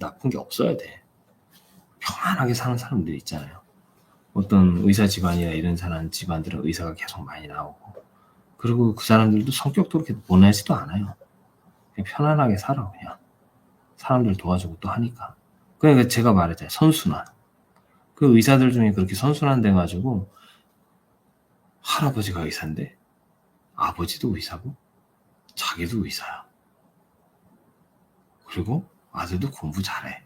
나쁜 게 없어야 돼. 평안하게 사는 사람들 있잖아요. 어떤 의사 집안이나 이런 사람 집안들은 의사가 계속 많이 나오고 그리고 그 사람들도 성격도 그렇게 보내지도 않아요. 편안하게 살아 그냥 사람들 도와주고 또 하니까. 그러니까 제가 말했잖아요. 선순환. 그 의사들 중에 그렇게 선순환 돼가지고 할아버지가 의사인데 아버지도 의사고 자기도 의사야. 그리고 아들도 공부 잘해.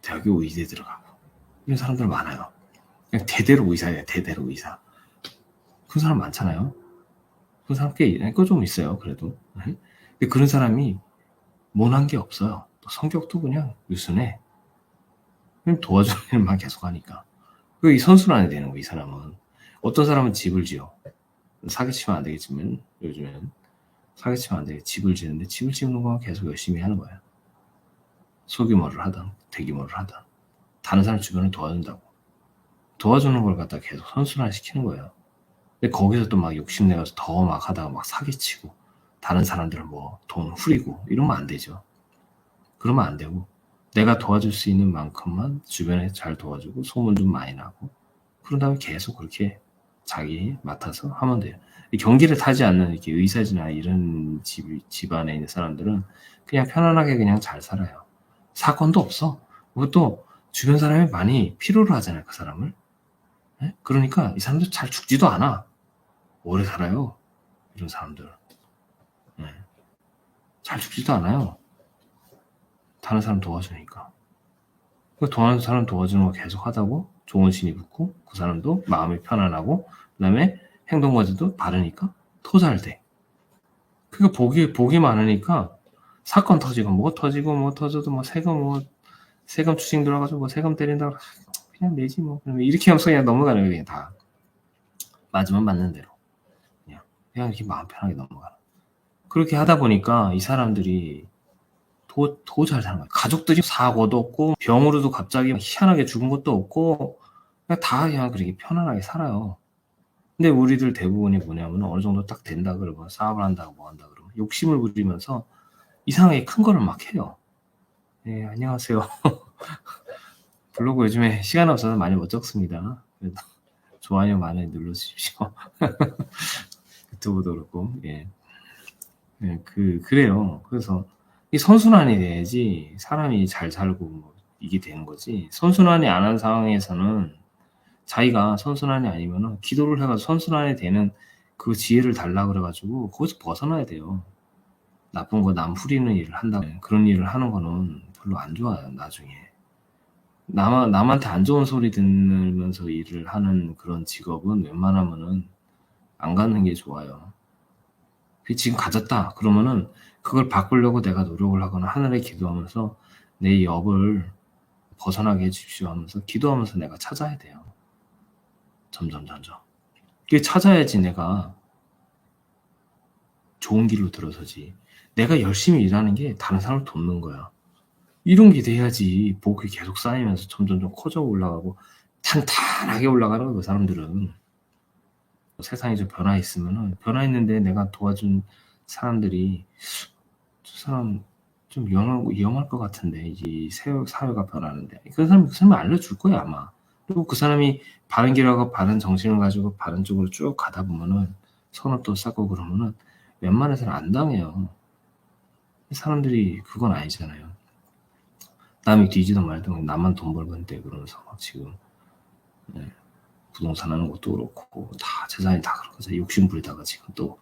대학에 의대 들어가고 이런 사람들 많아요. 그냥 대대로 의사예요. 대대로 의사. 그런 사람 많잖아요. 그런 사람 꽤 있고 좀 있어요. 그래도. 네? 근데 그런 사람이 못한 게 없어요. 또 성격도 그냥 유순해. 그냥 도와주는 일만 계속 하니까. 그이 선순환이 되는 거이 사람은. 어떤 사람은 집을 지어. 사기치면 안 되겠지만, 요즘에는. 사기치면 안 되게 집을 지는데 집을 지는 건 계속 열심히 하는 거야. 소규모를 하든, 대규모를 하든. 다른 사람 주변을 도와준다고. 도와주는 걸 갖다 계속 선순환 시키는 거예요. 근데 거기서 또 막 욕심내가서 더 막 하다가 막 사기치고, 다른 사람들은 뭐돈 후리고, 이러면 안 되죠. 그러면 안 되고, 내가 도와줄 수 있는 만큼만 주변에 잘 도와주고, 소문 좀 많이 나고, 그런 다음에 계속 그렇게 자기 맡아서 하면 돼요. 경기를 타지 않는 이렇게 의사지나 이런 집, 집안에 있는 사람들은 그냥 편안하게 그냥 잘 살아요. 사건도 없어. 그것도 주변 사람이 많이 필요로 하잖아요, 그 사람을. 네? 그러니까 이 사람들 잘 죽지도 않아. 오래 살아요. 이런 사람들. 네. 잘 죽지도 않아요. 다른 사람 도와주니까. 그 다른 사람 도와주는 거 계속 하다고 좋은 신이 붙고 그 사람도 마음이 편안하고 그 다음에 행동과제도 바르니까 더잘 돼. 그러니까 복이, 복이 많으니까 사건 터지고 뭐 터지고 뭐 터져도 뭐 세금 뭐 세금 추징 들어가지고 뭐 세금 때린다 그냥 내지 뭐. 이렇게 하면서 그냥 넘어가는 거예요 다. 맞으면 맞는 대로. 그냥 그냥 이렇게 마음 편하게 넘어가는. 그렇게 하다 보니까 이 사람들이 더더잘 사는 거예요 가족들이 사고도 없고 병으로도 갑자기 희한하게 죽은 것도 없고 그냥 다 그냥 그렇게 편안하게 살아요 근데 우리들 대부분이 뭐냐면 어느 정도 딱 된다 그러면 사업을 한다고 뭐 한다 그러면 욕심을 부리면서 이상하게 큰 거를 막 해요. 네, 안녕하세요. 블로그 요즘에 시간 없어서 많이 못 적습니다. 그래도 좋아요 많이 눌러주십시오. 유튜브도 그렇고, 예. 예, 그, 그래요. 그래서 이 선순환이 돼야지 사람이 잘 살고 뭐 이게 되는 거지. 선순환이 안 한 상황에서는 자기가 선순환이 아니면은 기도를 해가지고 선순환이 되는 그 지혜를 달라 그래가지고 거기서 벗어나야 돼요. 나쁜 거 남 후리는 일을 한다 그런 일을 하는 거는 별로 안 좋아요 나중에 남, 남한테 안 좋은 소리 들으면서 일을 하는 그런 직업은 웬만하면은 안 갖는 게 좋아요 지금 가졌다. 그러면은 그걸 바꾸려고 내가 노력을 하거나 하늘에 기도하면서 내 업을 벗어나게 해주십시오 하면서 기도하면서 내가 찾아야 돼요. 점점 점점. 그게 찾아야지 내가 좋은 길로 들어서지. 내가 열심히 일하는 게 다른 사람을 돕는 거야. 이런 게 돼야지 복이 계속 쌓이면서 점점점 커져 올라가고 탄탄하게 올라가는 거야 그 사람들은 세상이 좀 변화 있으면은 변화 있는데 내가 도와준 사람들이 저 사람 좀 위험하고 위험할 것 같은데 이제 사회가 변하는데 그 사람 그 사람이 알려줄 거야 아마 그리고 그 사람이 바른 길하고 바른 정신을 가지고 바른 쪽으로 쭉 가다 보면은 또 쌓고 그러면은 웬만해서는 안 당해요. 사람들이 그건 아니잖아요. 남이 뒤지던 말든 나만 돈 있는데 그러면서 막 지금 네, 부동산 하는 것도 그렇고 다 재산이 다 그렇고 욕심 부리다가 지금 또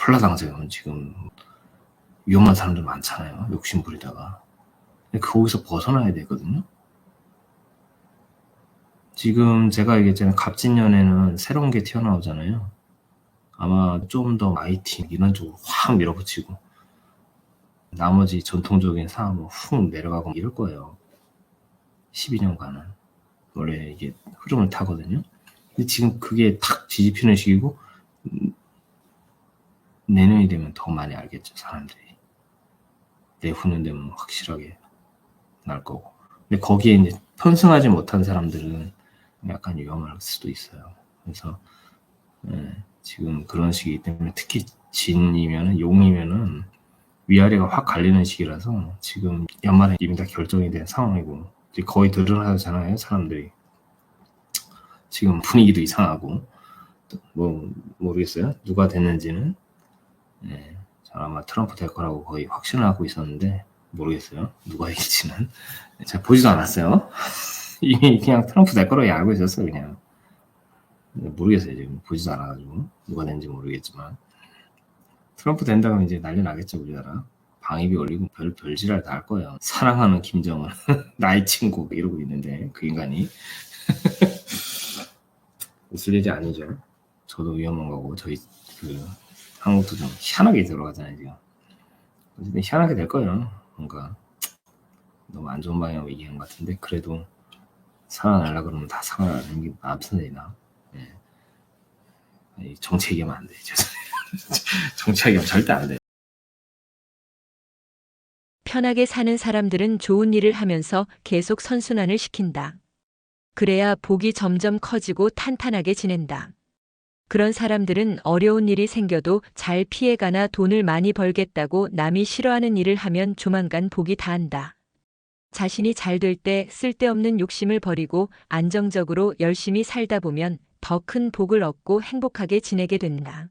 홀라당세면 지금 위험한 사람들 많잖아요. 욕심 부리다가 거기서 벗어나야 되거든요. 지금 제가 얘기했잖아요. 갑진년에는 새로운 게 튀어나오잖아요. 아마 좀 더 IT 이런 쪽으로 확 밀어붙이고 나머지 전통적인 사업은 훅 내려가고 이럴 거예요. 12년간은. 원래 이게 흐름을 타거든요. 근데 지금 그게 탁 뒤집히는 시기고, 내년이 되면 더 많이 알겠죠, 사람들이. 내후년 되면 확실하게 날 거고. 근데 거기에 이제 편승하지 못한 사람들은 약간 위험할 수도 있어요. 그래서, 예, 지금 그런 시기이기 때문에 특히 진이면은, 용이면은, 위아래가 확 갈리는 시기라서 지금 연말에 이미 다 결정이 된 상황이고 거의 드러나잖아요 사람들이 지금 분위기도 이상하고. 또뭐 모르겠어요. 누가 됐는지는. 네, 아마 트럼프 될 거라고 거의 확신을 하고 있었는데 모르겠어요. 누가 이길지는. 제가 보지도 않았어요. 이미 그냥 트럼프 될 거라고 알고 있었어요 그냥. 모르겠어요. 지금 보지도 않아가지고 누가 된지 모르겠지만. 트럼프 된다고 이제 난리 나겠죠 우리나라. 방입이 올리고 별 별지랄 다 할 거예요. 사랑하는 김정은 나의 친구 이러고 있는데 그 인간이 웃을 일이 아니죠 저도 위험한 거고 저희 그 한국도 좀 희한하게 들어가잖아요 지금 어쨌든 희한하게 될 거예요 뭔가 너무 안 좋은 방향으로 얘기하는 것 같은데 그래도 살아날라 그러면 다 살아나는 게 남선이나 예. 정치 얘기하면 안 돼. 죄송해요. 정치 얘기하면 절대 안 돼. 편하게 사는 사람들은 좋은 일을 하면서 계속 선순환을 시킨다. 그래야 복이 점점 커지고 탄탄하게 지낸다. 그런 사람들은 어려운 일이 생겨도 잘 피해가나 돈을 많이 벌겠다고 남이 싫어하는 일을 하면 조만간 복이 다한다. 자신이 잘 될 때 쓸데없는 욕심을 버리고 안정적으로 열심히 살다 보면 더 큰 복을 얻고 행복하게 지내게 된다.